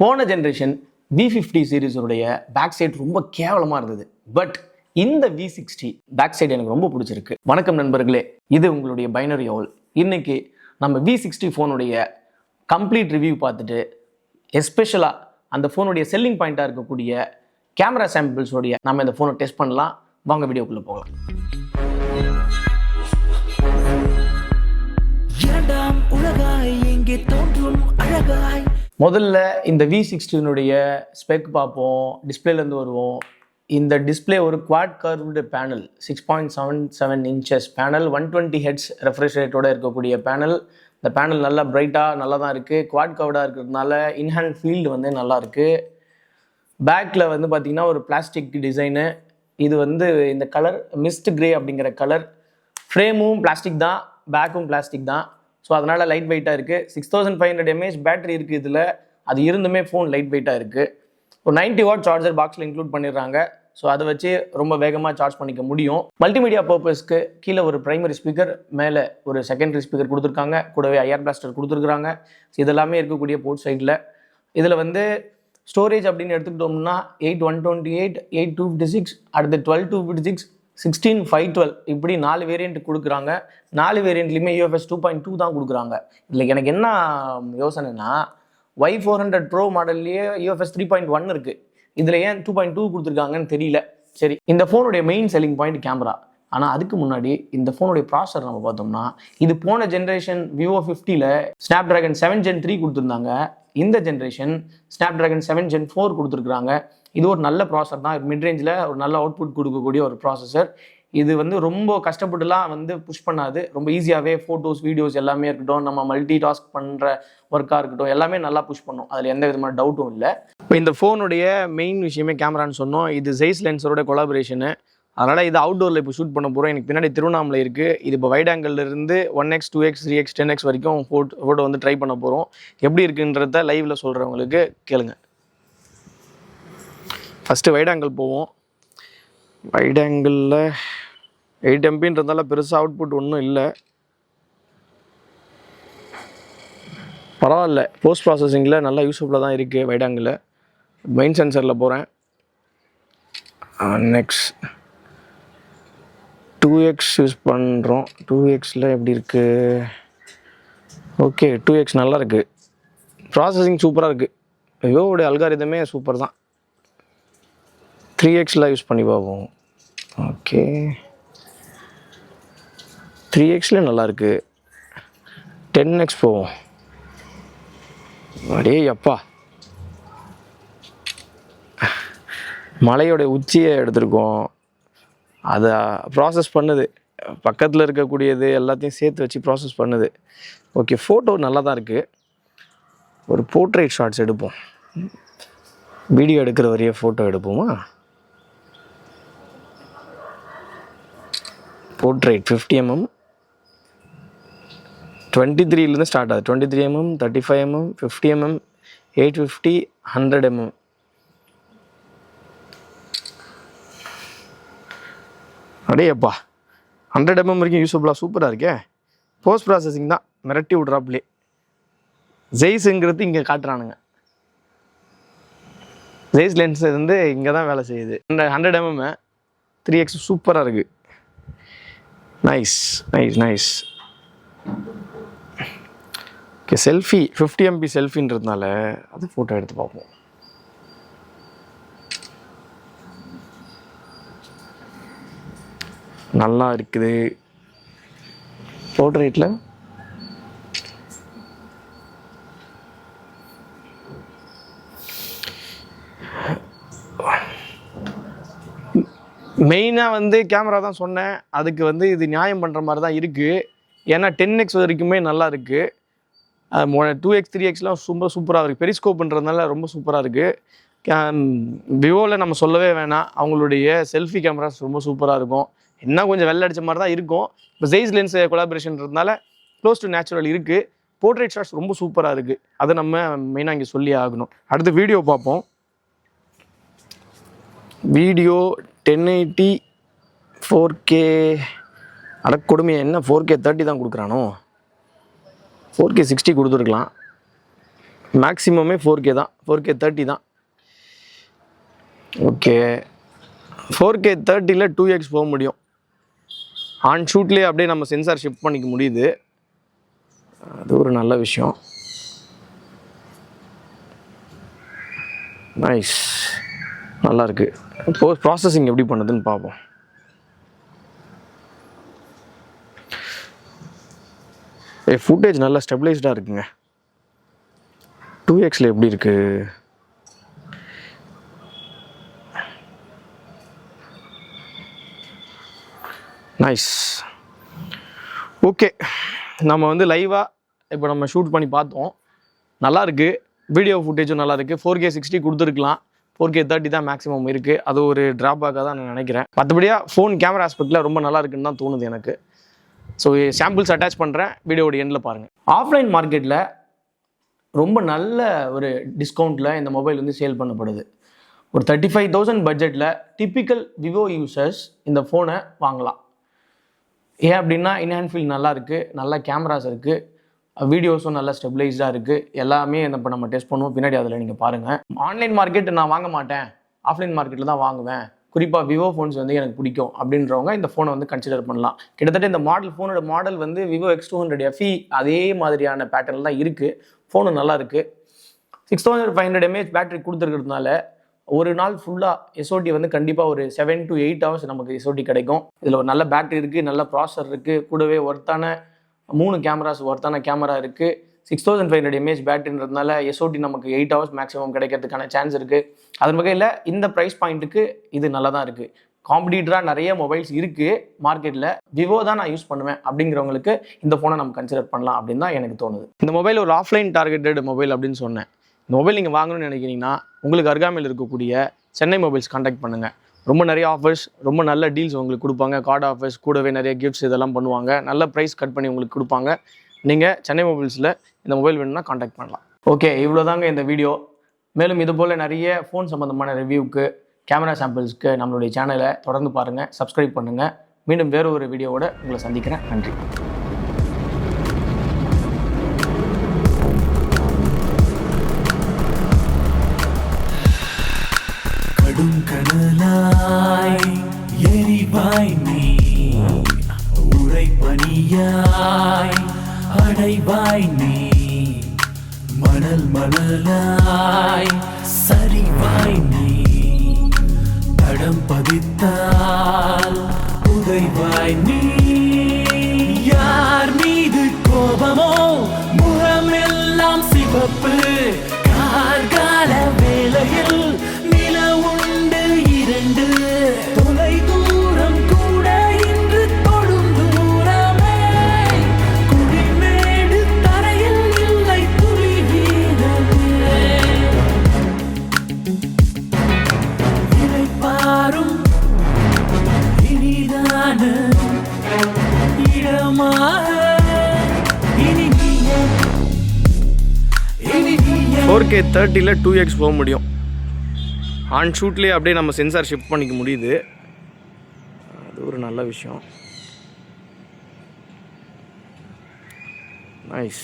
போன generation V fifty சீரீஸுடைய back side ரொம்ப கேவலமாக இருந்தது. பட் இந்த வி சிக்ஸ்டி பேக் சைடு எனக்கு ரொம்ப பிடிச்சிருக்கு. வணக்கம் நண்பர்களே இது உங்களுடைய பைனரி ஓல் இன்றைக்கி நம்ம வி சிக்ஸ்டி ஃபோனுடைய கம்ப்ளீட் ரிவ்யூ பார்த்துட்டு எஸ்பெஷலாக அந்த ஃபோனுடைய செல்லிங் பாயிண்ட்டாக இருக்கக்கூடிய கேமரா சாம்பிள்ஸோடைய நம்ம இந்த ஃபோனை டெஸ்ட் பண்ணலாம். வாங்க வீடியோக்குள்ளே போகலாம். இரண்டாம் உலகாய் இங்கே தோன்றும் அழகாய் முதல்ல இந்த வி சிக்ஸ்டீனுடைய ஸ்பெக் பார்ப்போம். டிஸ்பிளேலேருந்து வருவோம். இந்த டிஸ்ப்ளே ஒரு quad curved panel six point seven seven inches panel one twenty hertz refresh ரேட்டோட இருக்கக்கூடிய பேனல் இந்த பேனல் நல்லா பிரைட்டாக நல்லா தான் இருக்குது குவாட் கவர்டாக இருக்கிறதுனால இன்ஹேண்ட் ஃபீல்டு வந்து நல்லா இருக்குது பேக்கில் வந்து பார்த்திங்கன்னா ஒரு பிளாஸ்டிக் டிசைனு இது வந்து இந்த கலர் மிஸ்ட் கிரே அப்படிங்கிற கலர் ஃப்ரேமும் பிளாஸ்டிக் தான் பேக்கும் பிளாஸ்டிக் தான். ஸோ அதனால் லைட் வெயிட்டாக இருக்குது six thousand five hundred mAh battery இருக்குது இதில். அது இருந்துமே ஃபோன் லைட் வெயிட்டாக இருக்குது ஒரு 90 வாட் சார்ஜர் பாக்ஸில் இன்க்ளூட் பண்ணிடுறாங்க. ஸோ அதை வச்சு ரொம்ப வேகமாக சார்ஜ் பண்ணிக்க முடியும். மல்டிமீடியா பர்பஸ்க்கு கீழே ஒரு ப்ரைமரி ஸ்பீக்கர் மேலே ஒரு செகண்டரி ஸ்பீக்கர் கொடுத்துருக்காங்க. கூடவே ஐஆர் பிளாஸ்டர் கொடுத்துருக்குறாங்க. ஸோ இதெல்லாமே இருக்கக்கூடிய போர்ட் சைடில் இதில் வந்து ஸ்டோரேஜ் அப்படின்னு எடுத்துக்கிட்டோம்னா eight one twenty eight eight two fifty six அடுத்து twelve two fifty six sixteen five twelve இப்படி நாலு வேரியண்ட் கொடுக்குறாங்க. நாலு வேரியண்ட்லையுமே யூஎஃப்எஸ் டூ பாயிண்ட் டூ தான் கொடுக்குறாங்க. இதில் எனக்கு என்ன யோசனைனா ஒய் ஃபோர் ஹண்ட்ரட் ப்ரோ மாடல்லையே யூஎஃப்எஸ் த்ரீ பாயிண்ட் ஒன் இருக்குது இதில் ஏன் டூ பாயிண்ட் டூ கொடுத்துருக்காங்கன்னு தெரியல. சரி இந்த ஃபோனுடைய மெயின் செல்லிங் பாயிண்ட் கேமரா ஆனால் அதுக்கு முன்னாடி இந்த ஃபோனுடைய ப்ராசர் நம்ம பார்த்தோம்னா இது போன ஜென்ரேஷன் விவோ ஃபிஃப்டியில் Snapdragon seven gen three கொடுத்துருந்தாங்க. இந்த generation Snapdragon seven gen four கொடுத்துருக்குறாங்க. இது ஒரு நல்ல ப்ராசர் தான். மிட் ரேஞ்சில் ஒரு நல்ல அவுட்புட் கொடுக்கக்கூடிய ஒரு ப்ராசஸர் இது வந்து ரொம்ப கஷ்டப்பட்டுலாம் வந்து புஷ் பண்ணாது. ரொம்ப ஈஸியாகவே ஃபோட்டோஸ் வீடியோஸ் எல்லாமே இருக்கட்டும் நம்ம மல்டி டாஸ்க் பண்ணுற ஒர்க்காக இருக்கட்டும் எல்லாமே நல்லா புஷ் பண்ணும். அதில் எந்த விதமான டவுட்டும் இல்லை. இப்போ இந்த ஃபோனுடைய மெயின் விஷயமே கேமரான்னு சொன்னோம். இது ஜெய்ஸ் லென்ஸரோட கொலாபரேஷனு அதனால் இது அவுட்டோரில் இப்போ ஷூட் பண்ண போகிறோம் எனக்கு பின்னாடி திருவண்ணாமலை இருக்குது இது இப்போ வைட் இருந்து one X two X three X ten X வரைக்கும் ஃபோட்டோ ஃபோட்டோ வந்து ட்ரை பண்ண போகிறோம் எப்படி இருக்குன்றத லைவில் சொல்கிறவங்களுக்கு கேளுங்க. ஃபஸ்ட்டு வைட் ஆங்கிள் போவோம். வைட் ஆங்கிளில் எயிட் எம்பின்றதால பெருசாக அவுட்புட் ஒன்றும் இல்லை. பரவாயில்ல. போஸ்ட் ப்ராசஸிங்கில் நல்லா யூஸ்ஃபுல்லாக தான் இருக்குது வைட் ஆங்கிளில் மெயின் சென்சரில் போகிறேன் நெக்ஸ்ட் டூ எக்ஸ் யூஸ் பண்ணுறோம் டூ எக்ஸில் எப்படி இருக்குது ஓகே டூ எக்ஸ் நல்லா இருக்குது ப்ராசஸிங் சூப்பராக இருக்குது விவோடைய அல்காரிதமே சூப்பர் தான். த்ரீ எக்ஸில் யூஸ் பண்ணி பார்ப்போம். ஓகே த்ரீ எக்ஸில் நல்லாயிருக்கு டென் எக்ஸ் போவோம். அடே அப்பா. மலையோடைய உச்சியை எடுத்திருக்கோம். அதை ப்ராசஸ் பண்ணுது. பக்கத்தில் இருக்கக்கூடியது எல்லாத்தையும் சேர்த்து வச்சு ப்ராசஸ் பண்ணுது. ஓகே ஃபோட்டோ நல்லா தான் இருக்குது ஒரு போர்ட்ரேட் ஷாட்ஸ் எடுப்போம். வீடியோ எடுக்கிற வரைய ஃபோட்டோ எடுப்போமா? போர்ட்ரேட் ஃபிஃப்டி எம்எம் டுவெண்ட்டி த்ரீலேருந்து ஸ்டார்ட் ஆகுது. Twenty three mm thirty five mm fifty mm eight fifty hundred mm அடையப்பா hundred mm வரைக்கும் யூஸ்ஃபுல்லாக சூப்பராக இருக்கே. போஸ்ட் ப்ராசஸிங் தான் மிரட்டி விட்றாப்லே. ஜெய்ஸுங்கிறது இங்கே காட்டுறானுங்க. ஜெய்ஸ் லென்ஸ் வந்து இங்கே தான் வேலை செய்யுது. இந்த ஹண்ட்ரட் எம்எம் த்ரீ எக்ஸ் சூப்பராக இருக்குது nice nice nice okay selfie fifty MP செல்ஃபின்றதுனால அது ஃபோட்டோ எடுத்து பார்ப்போம். நல்லா இருக்குது. போர்ட்ரேட்டில் மெயினாக வந்து கேமரா தான் சொன்னேன். அதுக்கு வந்து இது நியாயம் பண்ணுற மாதிரி தான் இருக்குது ஏன்னா டென் எக்ஸ் வரைக்குமே நல்லா இருக்குது டூ எக்ஸ் த்ரீ எக்ஸ்லாம் ரொம்ப சூப்பராக இருக்குது பெரிஸ்கோப்புன்றதுனால ரொம்ப சூப்பராக இருக்குது விவோவில் நம்ம சொல்லவே வேணாம். அவங்களுடைய செல்ஃபி கேமராஸ் ரொம்ப சூப்பராக இருக்கும். இன்னும் கொஞ்சம் வெள்ளை அடிச்ச மாதிரி தான் இருக்கும். இப்போ ஜெய்ஸ் லென்ஸ் கொலாபரேஷன்றதுனால க்ளோஸ் டு நேச்சுரல் இருக்குது போர்ட்ரேட் ஷாட்ஸ் ரொம்ப சூப்பராக இருக்குது அதை நம்ம மெயினாக இங்கே சொல்லி ஆகணும். அடுத்து வீடியோ பார்ப்போம். Video ten eighty four K அடக்கொடுமையை என்ன ஃபோர் கே தேர்ட்டி தான் கொடுக்குறானோ? ஃபோர் கே சிக்ஸ்டி கொடுத்துருக்கலாம். மேக்ஸிமமே ஃபோர் கே தான். ஃபோர் கே தேர்ட்டி தான். ஓகே ஃபோர் கே தேர்ட்டியில் டூ எக்ஸ் போக முடியும். ஆன் ஷூட்லேயே அப்படியே நம்ம சென்சார் ஷிஃப்ட் பண்ணிக்க முடியுது. அது ஒரு நல்ல விஷயம். நைஸ் நல்லா இருக்குது இப்போ ப்ராசஸிங் எப்படி பண்ணுதுன்னு பார்ப்போம். ஏ ஃபுட்டேஜ் நல்லா ஸ்டெபிளைஸ்டாக இருக்குங்க. டூ எக்ஸில் எப்படி இருக்குது நைஸ் ஓகே நம்ம வந்து லைவாக இப்போ நம்ம ஷூட் பண்ணி பார்த்தோம். நல்லாயிருக்கு வீடியோ ஃபுட்டேஜும் நல்லாயிருக்கு ஃபோர் கே சிக்ஸ்டி கொடுத்துருக்கலாம். ஃபோர் கே தேர்ட்டி தான் மேக்ஸிமம் இருக்குது அது ஒரு ட்ராபேக்காக தான் நான் நினைக்கிறேன். மற்றபடியாக ஃபோன் கேமரா ஆஸ்பெக்டில் ரொம்ப நல்லா இருக்குன்னு தான் தோணுது எனக்கு. ஸோ சாம்பிள்ஸ் அட்டாச் பண்ணுறேன் வீடியோட எண்டில் பாருங்கள் ஆஃப்லைன் மார்க்கெட்டில் ரொம்ப நல்ல ஒரு டிஸ்கவுண்ட்டில் இந்த மொபைல் வந்து சேல் பண்ணப்படுது. ஒரு தேர்ட்டி ஃபைவ் தௌசண்ட் பட்ஜெட்டில் டிப்பிக்கல் விவோ யூசர்ஸ் இந்த ஃபோனை வாங்கலாம். ஏன் அப்படின்னா இன்ஹேண்ட் நல்லா இருக்குது நல்ல கேமராஸ் இருக்குது வீடியோஸும் நல்லா ஸ்டெபிளைஸ்டாக இருக்குது எல்லாமே இப்போ நம்ம டெஸ்ட் பண்ணுவோம். பின்னாடி அதில் நீங்கள் பாருங்கள் ஆன்லைன் மார்க்கெட் நான் வாங்க மாட்டேன். ஆஃப்லைன் மார்க்கெட்டில் தான் வாங்குவேன். குறிப்பாக விவோ ஃபோன்ஸ் வந்து எனக்கு பிடிக்கும் அப்படின்றவங்க இந்த ஃபோனை வந்து கன்சிடர் பண்ணலாம். கிட்டத்தட்ட இந்த மாடல் ஃபோனோட மாடல் வந்து Vivo X two hundred FE அதே மாதிரியான பேட்டர்ன் தான் இருக்குது ஃபோனு நல்லா இருக்குது six thousand five hundred mAh battery கொடுத்துருக்கிறதுனால ஒரு நாள் ஃபுல்லாக எஸ்ஓடி வந்து கண்டிப்பாக ஒரு செவன் டு எயிட் ஹவர்ஸ் நமக்கு எஸ்ஓடி கிடைக்கும். இதில் ஒரு நல்ல பேட்டரி இருக்குது நல்ல ப்ராசர் இருக்குது கூடவே ஒர்த்தான மூணு கேமராஸ் ஒர்த்தான கேமரா இருக்குது six thousand five hundred mAh பேட்டரின்றதுனால SOT நமக்கு எயிட் ஹவர்ஸ் மேக்ஸிமம் கிடைக்கிறதுக்கான சான்ஸ் இருக்குது அதன் வகையில் இந்த ப்ரைஸ் பாயிண்ட்டுக்கு இது நல்லா தான் இருக்குது காம்படிட்டராக நிறைய மொபைல்ஸ் இருக்குது மார்க்கெட்டில் விவோ தான் நான் யூஸ் பண்ணுவேன் அப்படிங்கிறவங்களுக்கு இந்த ஃபோனை நம்ம கன்சிடர் பண்ணலாம் அப்படின்னு தான் எனக்கு தோணுது. இந்த மொபைல் ஒரு ஆஃப்லைன் டார்கெட்டட் மொபைல் அப்படின்னு சொன்னேன். இந்த மொபைல் நீங்கள் வாங்கணும்னு நினைக்கிறீங்கன்னா உங்களுக்கு அருகாமையில் இருக்கக்கூடிய சென்னை மொபைல்ஸ் காண்டாக்ட் பண்ணுங்கள் ரொம்ப நிறைய ஆஃபர்ஸ் ரொம்ப நல்ல டீல்ஸ் உங்களுக்கு கொடுப்பாங்க. கார்டு ஆஃபர்ஸ் கூடவே நிறைய கிஃப்ட்ஸ் இதெல்லாம் பண்ணுவாங்க. நல்ல ப்ரைஸ் கட் பண்ணி உங்களுக்கு கொடுப்பாங்க. நீங்கள் சென்னை மொபைல்ஸில் இந்த மொபைல் வேணும்னா காண்டாக்ட் பண்ணலாம். ஓகே இவ்வளோதாங்க இந்த வீடியோ மேலும் இது போல் நிறைய ஃபோன் சம்மந்தமான ரிவ்யூக்கு கேமரா சாம்பிள்ஸ்க்கு நம்மளுடைய சேனலை தொடர்ந்து பாருங்கள் சப்ஸ்கிரைப் பண்ணுங்கள் மீண்டும் வேறு ஒரு வீடியோவோட உங்களை சந்திக்கிறேன். நன்றி. மலையாய் அடைவாய் நீ. மணல் மணலாய் சரிவாய் நீ. தடம் பதித்தால் உதைவாய் நீ. யார் மீது கோபமோ முகம் எல்லாம் சிவப்பு. ஃபோர் கே தேர்ட்டியில் டூ எக்ஸ் போக முடியும். ஆன் ஷூட்லேயே அப்படியே நம்ம சென்சார் ஷிஃப்ட் பண்ணிக்க முடியுது. அது ஒரு நல்ல விஷயம். நைஸ்